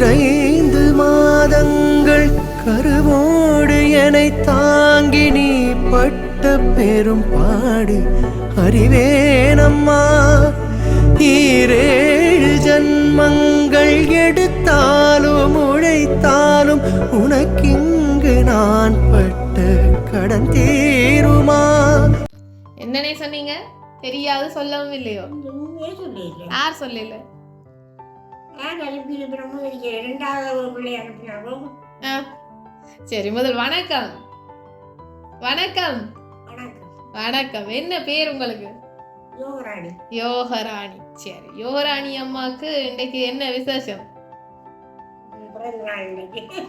நிறைந்து மாதங்கள் கருவோடு என்னை தாங்கி நீ பட்ட பெரும் பாடு. அறிவேனம்மா ஈரேழு ஜன்மங்கள் எடுத்தாலும் உழைத்தாலும் உனக்கிங்கு நான் பட்ட கடன் தீருமா? என்னனே சொன்னீங்க? தெரியாது சொல்லவும் இல்லையோ? யார் சொல்லல? யார் அனுப்பி இருக்கிறோமோ இருக்கு ரெண்டாவது ஒரு பிள்ளை அனுப்பினாரோ ஆ, சரி முதல் வணக்கம். வணக்கம். வணக்கம். என்ன பேர் உங்களுக்கு? யோகராணி. யோகராணி. சரி யோகராணி அம்மாவுக்கு இன்னைக்கு என்ன விசேஷம்?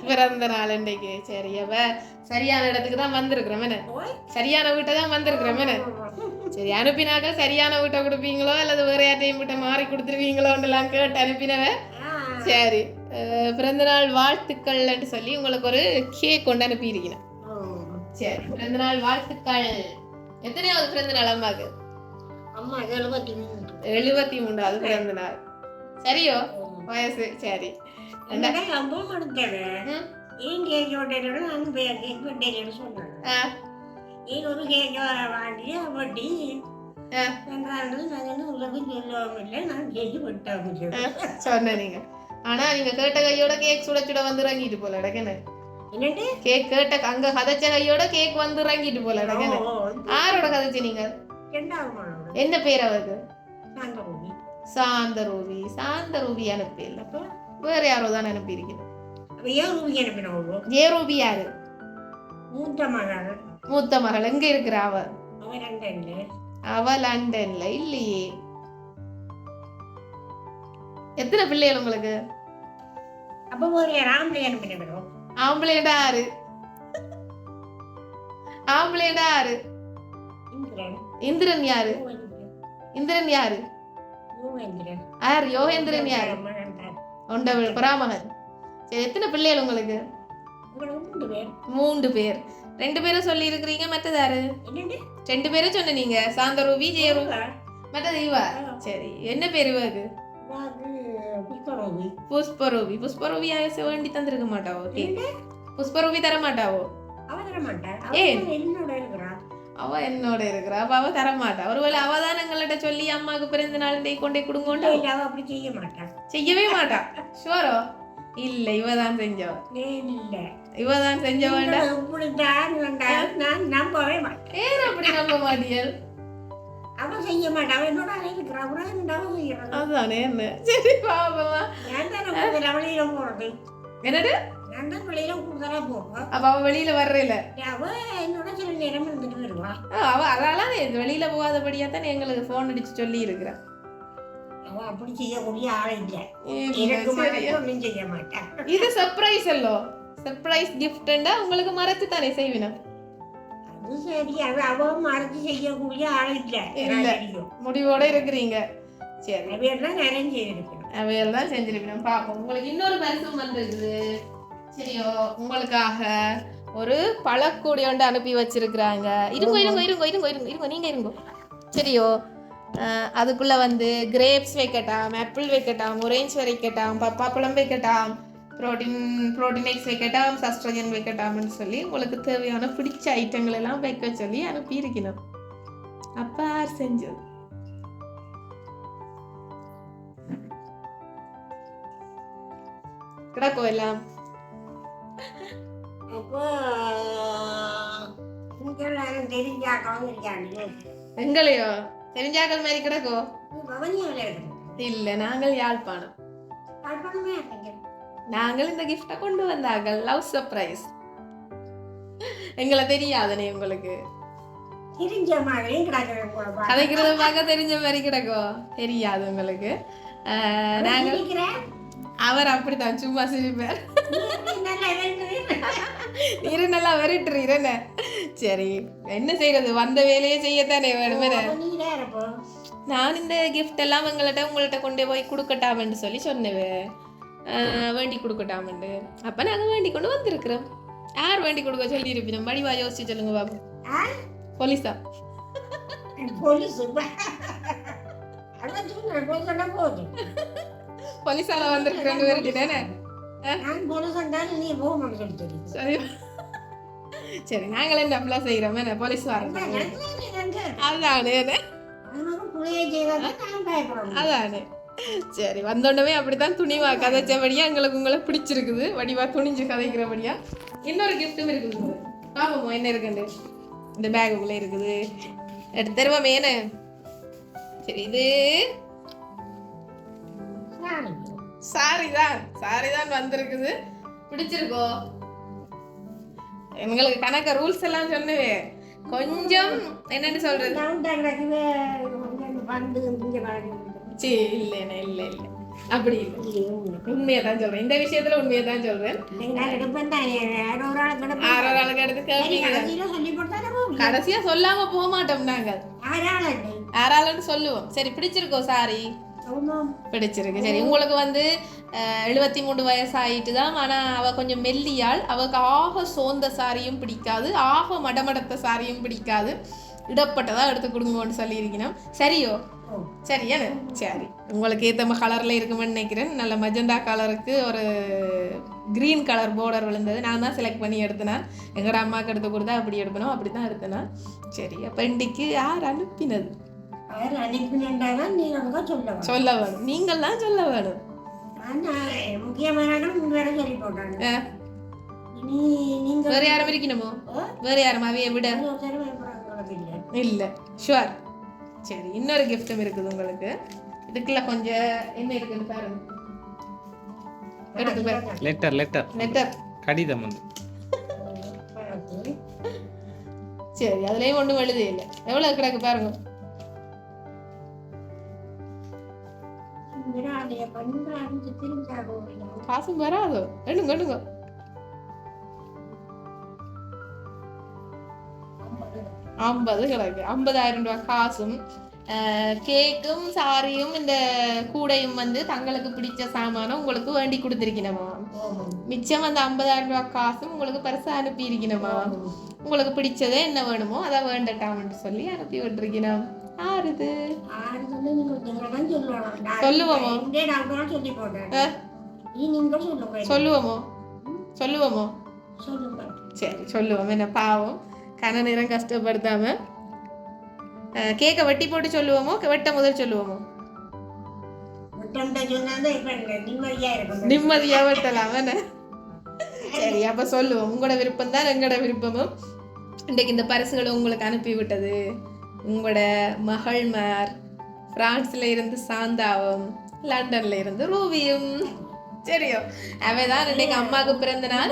பிறந்த நாள் இன்னைக்கு சரி அவ சரியான இடத்துக்கு தான் வந்திருக்கிறோம் என்ன. சரியான வீட்டை தான் வந்திருக்கிறோம் என்ன? சரி அனுப்பினாக்க சரியான வீட்டை கொடுப்பீங்களோ அல்லது வேற யார்ட்டையும் வீட்டை மாறி கொடுத்துருவீங்களோன்றலாம் கேட்டு அனுப்பினவ? சரி பிறந்தநாள் வாழ்த்துக்கள்னு சொல்லி உங்களுக்கு ஒரு கேக் கொண்டு அனுப்பியிருக்கிறேன். ஓ. சரி பிறந்தநாள் வாழ்த்துக்கள். எத்தனையாவது பிறந்த நாள் அம்மாக்கு அம்மா எழுபத்தி மூணு எழுபத்தி மூன்றாவது பிறந்த நாள் சரியோ வயசு சரி. அம்மா ம். ஏன் கேக் சொன்னாங்க. ஏன் ஒரு நாங்கள் உலகம் சொல்லவும் இல்லை நான் கேக் வெட்டாம சொன்ன நீங்க. ஆனா நீங்க கேட்ட கையோட கேக் சுட சுட வந்து இறங்கிட்டு போல இடக்கன்னு என்னட்டு கேக் கேட்ட அங்க கதைச்ச கையோட கேக் வந்து இறங்கிட்டு போல இடக்கன்னு ஓ, யாரோட கதைச்சு நீங்க? என்ன பேர் அவருக்கு? சாந்தரூபி. சாந்தரூபி. அப்ப? வேற யாரோ தான் அனுப்பியிருக்கணும் அப்ப ஏன் ரூபி அனுப்பினவங்க ஜேரூபி யாரு? மூத்த மகள் மூத்த மகள் எங்க இருக்கிற அவ? அவ லண்டன்ல. இல்லையே. எத்தனை பிள்ளைகள் உங்களுக்கு? அப்ப ஒரு அனுப்பினவரும் ஆம்பளைண்டா யாரு? இந்திரன். இந்திரன் யாரு? இந்திரன் யாரு? யார்? யோகேந்திரன் யாரு. உண்ட பராமகன் சரி எத்தனை பிள்ளைகள் உங்களுக்கு? உங்களுக்கு மூன்று பேர். மூன்று பேர். ரெண்டு பேரும் சொல்லி இருக்கிறீங்க மற்றது யாரு ரெண்டு பேரும் சொன்னீங்க சாந்தரூபி ஜெயரூபி மற்றது இவா. சரி என்ன பேர் இவக்கு புஷ்பரோபி புஷ்பரூபி வேண்டி தந்திருக்க மாட்டாவோ? புஷ்பரூபி தர மாட்டாவோ? அவ என்னோட இருக்கிறா? அப்ப அவ தர மாட்டா. ஒருவேளை அவ தான் எங்கள்கிட்ட சொல்லி அம்மாவுக்கு பிறந்த நாள் டே கொண்டே கொடுங்கோண்டா இல்ல அவன் அப்படி செய்ய மாட்டான் செய்யவே மாட்டா. ஷுவரோ? இல்ல இவ தான் செஞ்சவ இல்ல. இவ தான் செஞ்ச வேண்டாம் வந்தால் நான் நம்பவே மாட்டேன். ஏன் அப்படி நம்ப மாட்டியல்? அவன் செய்ய மாட்டான் அவன் என்னோட இருக்கிறான் அவன் செய்யறான் அதானே என்ன? சரி பாப்பமா நான் தானே கூடுதலா வெளியில போறது என்னது? நான் தான் வெளியில கூடுதலா போவேன் அப்ப அவ வெளியில வர்றல அவன் என்னோட சில நேரம் இருந்துட்டு வருவான் அவ வெளியில போகாதபடியா தான் எங்களுக்கு போன் அடிச்சு சொல்லி இருக்கிறா. அவன் அப்படி செய்யக்கூடிய ஆள் இல்ல. எனக்கு செய்ய மாட்டான் இது சர்ப்ரைஸ் அல்லோ? சர்ப்ரைஸ் கிஃப்ட்ண்டா உங்களுக்கு மறைச்சு தானே செய்வினா? அது சரி அது அவன் மறைச்சு செய்யக்கூடிய ஆள் இல்ல. முடிவோட இருக்கிறீங்க. சரி. அவையெல்லாம் நிறைய செய்திருக்கணும் அவையெல்லாம் செஞ்சிருப்பேன் பாப்போம். உங்களுக்கு இன்னொரு பரிசும் வந்திருக்குது. சரியோ உங்களுக்காக ஒரு பழக்கூடி ஒன்று அனுப்பி வச்சிருக்கிறாங்க. இருங்கோ இருங்கோ இருங்கோ இருங்கோ இருங்கோ இருங்கோ நீங்க இருங்கோ. சரியோ அதுக்குள்ள வந்து கிரேப்ஸ் வைக்கட்டாம் ஆப்பிள் வைக்கட்டாம் ஒரேஞ்ச் வைக்கட்டாம் பப்பாப்பழம் வைக்கட்டாம் ப்ரோட்டீன் ப்ரோட்டீன் எக்ஸ் வைக்கட்டாம் சஸ்ட்ரஜன் வைக்கட்டாம்னு சொல்லி உங்களுக்கு தேவையான பிடிச்ச ஐட்டங்கள் எல்லாம் வைக்க சொல்லி அனுப்பி இருக்கணும் அப்பா செஞ்சது. கிடக்கும் எல்லாம் எங்களையோ? தெரிஞ்சாக்கள் மாதிரி கிடக்கோ? பவனியாவில் இருக்கு. இல்ல நாங்கள் யாழ்ப்பாணம். இருக்காங்க நாங்கள் இந்த கிஃப்டை கொண்டு வந்தார்கள். லவ் சர்ப்ரைஸ் எங்களை தெரியாதனே உங்களுக்கு. தெரிஞ்ச மாதிரியும். கதைக்கிறத பார்க்க தெரிஞ்ச மாதிரி கிடக்கும் தெரியாது உங்களுக்கு. நாங்கள் அவர் அப்படித்தான் சும்மா சிரிப்பார். இரு நல்லா விரட்டுறீர் என்ன? சரி என்ன செய்யறது வந்த வேலையை செய்யத்தானே வேணுமே நான் இந்த கிஃப்ட் எல்லாம் எங்கள்கிட்ட உங்கள்கிட்ட கொண்டு போய் கொடுக்கட்டாமன்னு சொல்லி சொன்னேன். வேண்டி கொடுக்கட்டாமண்டு. அப்போ நாங்கள் வேண்டி கொண்டு வந்திருக்கிறோம். யார் வேண்டி கொடுக்க சொல்லி இருப்பினோம் வடிவா யோசிச்சு சொல்லுங்க பாபு. ஆ? போலீஸா? போலீஸால போக மாட்டேன்னு சொல்லி சரி. நாங்களே அப்படிலாம் செய்கிறோம் என்ன போலீஸ் வரோம் அதானே அதானே. சரி வந்தோடனே அப்படித்தான் துணிவா கதைச்சபடியா எங்களுக்கு உங்களை பிடிச்சிருக்குது. வடிவா துணிஞ்சு கதைக்கிறபடியா. இன்னொரு கிஃப்ட்டும் இருக்குது பாப்போம் என்ன இருக்குண்டு? இந்த பேக்குக்குள்ளே இருக்குது. எடுத்து தருவா மேன சரி இது சாரி. சாரி தான். சாரி தான் வந்திருக்குது. பிடிச்சிருக்கோ? எங்களுக்கு கணக்க ரூல்ஸ் எல்லாம் சொன்னவே. கொஞ்சம் என்னன்னு சொல்றது? டவுன் கிடக்குது கொஞ்சம் வந்து இங்கே வளர்ந்து சீ இல்லைண்ணே இல்லை இல்லை அப்படி இல்லை உண்மையை தான் சொல்றேன் இந்த விஷயத்துல உண்மையை தான் சொல்றேன் கடைசியா சொல்லாம போக மாட்டோம் நாங்க. யாரால யாராலும் சொல்லுவோம். சரி பிடிச்சிருக்கோ சாரி? பிடிச்சிருக்கு. சரி உங்களுக்கு வந்து எழுபத்தி மூணு வயசு ஆயிட்டு தான் ஆனா அவ கொஞ்சம் மெல்லியாள். அவக்கு ஆக சோர்ந்த சாரியும் பிடிக்காது. ஆக மடமடத்த சாரியும் பிடிக்காது. இடப்பட்டதா எடுத்து கொடுங்கன்னு சொல்லியிருக்கணும். சரியோ? சரி என்ன சரி. உங்களுக்கு ஏற்ற கலரில் இருக்குமென்னு நினைக்கிறேன். நல்ல மஜெண்டா கலருக்கு ஒரு க்ரீன் கலர் border விழுந்தது. நான் தான் செலக்ட் பண்ணி எடுத்தேன். எங்களோட அம்மாவுக்கு எடுத்து கொடுத்தா அப்படி எடுக்கணும் அப்படி தான் எடுத்தேன். சரி அப்போ இன்றைக்கு யார் அனுப்பினது? சொல்ல வேணும். நீங்கள் தான் சொல்ல வேணும். வேற யாரும் இருக்கணுமோ வேற யாரும் அவைய விட இல்லை. ஷுவர் சரி இன்னொரு கிஃப்ட்டும் இருக்குது உங்களுக்கு. இதுக்குள்ள கொஞ்சம் என்ன இருக்குன்னு பாருங்க. எடுத்து பாருங்க. லெட்டர் லெட்டர் லெட்டர் கடிதம் வந்து. சரி அதுலயும் ஒண்ணும் எழுதி இல்லை. எவ்வளவு கிடக்கு பாருங்க. காசும் வராதோ? எண்ணுங்க எண்ணுங்க ஐம்பது கிடக்கு ஐம்பதாயிரம் ரூபாய் காசும் கேக்கும் சாரியும் இந்த கூடையும் வந்து தங்களுக்கு பிடிச்ச சாமானம் உங்களுக்கு வேண்டி கொடுத்துருக்கணுமா மிச்சம் அந்த ஐம்பதாயிரம் ரூபாய் காசும் உங்களுக்கு பரிசா அனுப்பி இருக்கணுமா உங்களுக்கு பிடிச்சதே என்ன வேணுமோ அதை வேண்டட்டாம்னு சொல்லி அனுப்பி விட்டுருக்கணும் ஆறுது ஆறு சொல்லுவோமா? சொல்லுவோமோ சொல்லுவோமோ சரி சொல்லுவோம் என்ன பாவம் கன நேரம் கஷ்டப்படுத்தாம கேக்கை வெட்டி போட்டு சொல்லுவோமோ வெட்ட முதல் சொல்லுவோமோ? நிம்மதியா வெட்டலாம் சரி அப்ப சொல்லுவோம். உங்களோட விருப்பம் தான் எங்களோட விருப்பமும். இன்றைக்கு இந்த பரிசுகளை உங்களுக்கு அனுப்பி விட்டது உங்களோட மகள்மார் பிரான்ஸ்ல இருந்து சாந்தாவும் லண்டன்ல இருந்து ரூபியும். சரியோ அவைதான் இன்னைக்கு அம்மாவுக்கு பிறந்த நாள்.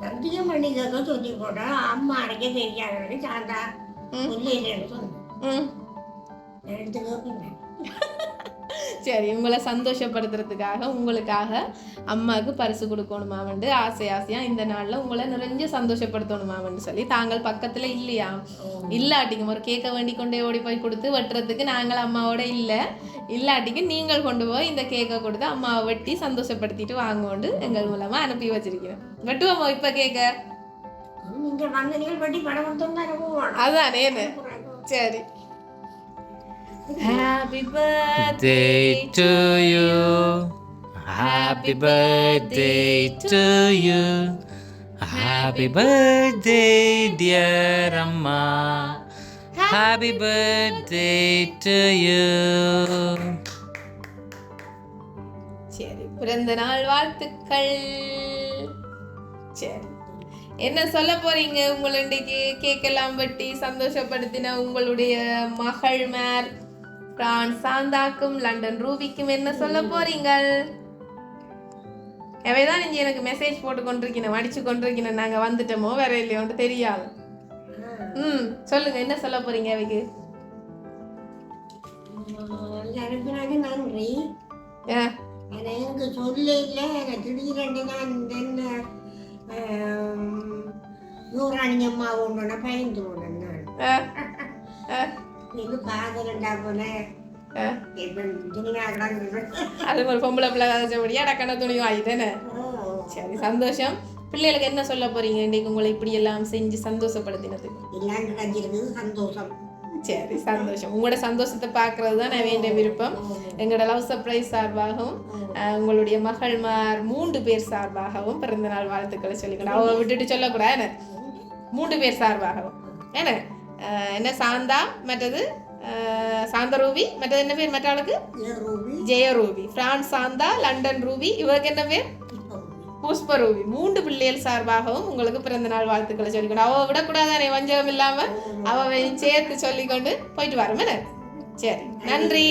சத்தியம் பண்ணிக்க சொல்லி போட்டா அம்மா அடைக்க தெரியாதவனுக்கு சாந்தா. இல்லைன்னு சொன்னேன் ம். சரி உங்களை சந்தோஷப்படுத்துறதுக்காக உங்களுக்காக அம்மாவுக்கு பரிசு கொடுக்கணுமாவண்டு ஆசை ஆசையா இந்த நாள்ல உங்களை நிறைஞ்சு சந்தோஷப்படுத்தணுமாவண்டு சொல்லி தாங்கள் பக்கத்துல இல்லையா? இல்லாட்டிக்கும் ஒரு கேக்க வேண்டி கொண்டே ஓடி போய் கொடுத்து வெட்டுறதுக்கு நாங்கள் அம்மாவோட இல்லை. இல்லாட்டிக்கு நீங்கள் கொண்டு போய் இந்த கேக்கை கொடுத்து அம்மாவை வெட்டி சந்தோஷப்படுத்திட்டு வாங்கோண்டு எங்கள் மூலமா அனுப்பி வச்சிருக்கிறோம் வெட்டுவோமோ இப்ப கேக்க? நீங்க வந்த நீங்கள் படம் மட்டும் தானே போகணும் அதானே சரி. Happy Day to you. Happy birthday to you. Happy birthday, dear Amma. Happy birthday to you. சரி பிறந்த நாள் வாழ்த்துக்கள் சரி என்ன சொல்ல போறீங்க உங்களை இன்றைக்கு கேக்கெல்லாம் வெட்டி சந்தோஷப்படுத்தின உங்களுடைய மகள்மார் பிரான்ஸ் சாந்தாக்கும் லண்டன் ரூபிக்கும் என்ன சொல்ல போறீங்க எவைதான் நீங்க எனக்கு மெசேஜ் போட்டு கொண்டிருக்கணும் அடிச்சு கொண்டிருக்கணும் நாங்க வந்துட்டோமோ வேற இல்லையோன்ட்டு தெரியாது. ம் சொல்லுங்க என்ன சொல்ல போறீங்க அவைக்கு? நன்றி எனக்கு சொல்ல இல்லை எனக்கு திடீரென்று நான் இந்த நூறாணி அம்மா ஒன்று பயந்து போனேன் நான். அது ஒரு பொம்பளை பிள்ளை கதைச்சபடியா டக்கான துணி வாங்கிட்டேனே சரி சந்தோஷம். பிள்ளைகளுக்கு என்ன சொல்ல போறீங்க? இன்னைக்கு உங்களை இப்படி எல்லாம் செஞ்சு கிடைச்சிருக்குது சந்தோஷம். சரி சந்தோஷம். உங்களோட சந்தோஷத்தை பார்க்கறது தான் நான் வேண்டிய விருப்பம். எங்களோட லவ் சர்ப்ரைஸ் சார்பாகவும் உங்களுடைய மகள்மார் மூன்று பேர் சார்பாகவும் பிறந்த நாள் வாழ்த்துக்களை சொல்லிக்கணும் அவ விட்டுட்டு சொல்லக்கூடாது? மூன்று பேர் சார்பாகவும். என்ன? என்ன சாந்தா? மற்றது அஹ், சாந்த ரூபி. மற்றது என்ன பேர் மற்ற ஆளுக்கு Jaya Ruby France Shanta London Ruby. இவருக்கு என்ன பேர்? புஷ்ப ரூபி மூன்று பிள்ளைகள் சார்பாகவும் உங்களுக்கு பிறந்த நாள் வாழ்த்துக்களை சொல்லிக்கணும் அவ விடக்கூடாதானே வஞ்சகம் இல்லாம? அவ சேர்த்து சொல்லிக்கொண்டு போயிட்டு வரோம்? சரி. நன்றி.